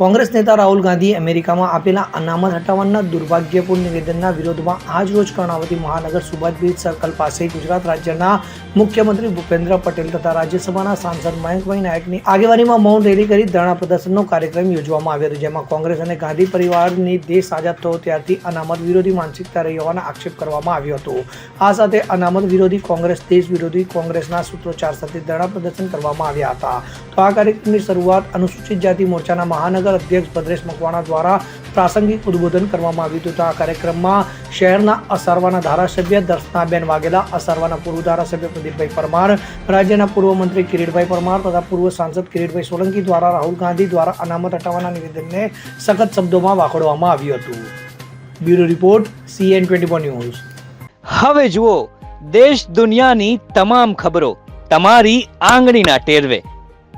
કોંગ્રેસ નેતા રાહુલ ગાંધીએ અમેરિકામાં આપેલા અનામત હટાવવાના દુર્ભાગ્યપૂર્ણ નિવેદનના વિરોધમાં આજ રોજ કર્ણાવતી મહાનગર સુભાષ સર્કલ પાસે ગુજરાત રાજ્યના મુખ્યમંત્રી ભૂપેન્દ્ર પટેલ તથા રાજ્યસભાના સાંસદ મયંકભાઈ નાયકની આગેવાનીમાં મૌન રેલી કરી ધરણા પ્રદર્શનનો કાર્યક્રમ યોજવામાં આવ્યો હતો, જેમાં કોંગ્રેસ અને ગાંધી પરિવારની દેશ આઝાદ થયો ત્યારથી અનામત વિરોધી માનસિકતા રહી હોવાના આક્ષેપ કરવામાં આવ્યો હતો. આ સાથે અનામત વિરોધી કોંગ્રેસ દેશ વિરોધી કોંગ્રેસના સૂત્રોચ્ચાર સાથે ધરણા પ્રદર્શન કરવામાં આવ્યા હતા. તો આ કાર્યક્રમની શરૂઆત અનુસૂચિત જાતિ મોરચાના મહાનગર અધ્યક્ષ ભદ્રેશ મકવાણા દ્વારા પ્રાસંગિક ઉદ્બોધન કરવામાં આવ્યું હતું. આ કાર્યક્રમમાં શહેરના અસારવાના ધારાસભ્ય દર્શનાબેન વાઘેલા, અસારવાના પૂર્વ ધારાસભ્ય પ્રદીપભાઈ પરમાર, રાજ્યના પૂર્વ મંત્રી કિરીટભાઈ પરમાર તથા પૂર્વ સાંસદ કિરીટભાઈ સોલંકી દ્વારા, રાહુલ ગાંધી દ્વારા અનામત હટાવવાના નિવેદનને સખત શબ્દોમાં વાખોડવામાં આવ્યું હતું. Bureau report, CN twenty news. હવે જુઓ, દેશ દુનિયાની તમામ ખબરો તમારી આંગળીના ટેરવે.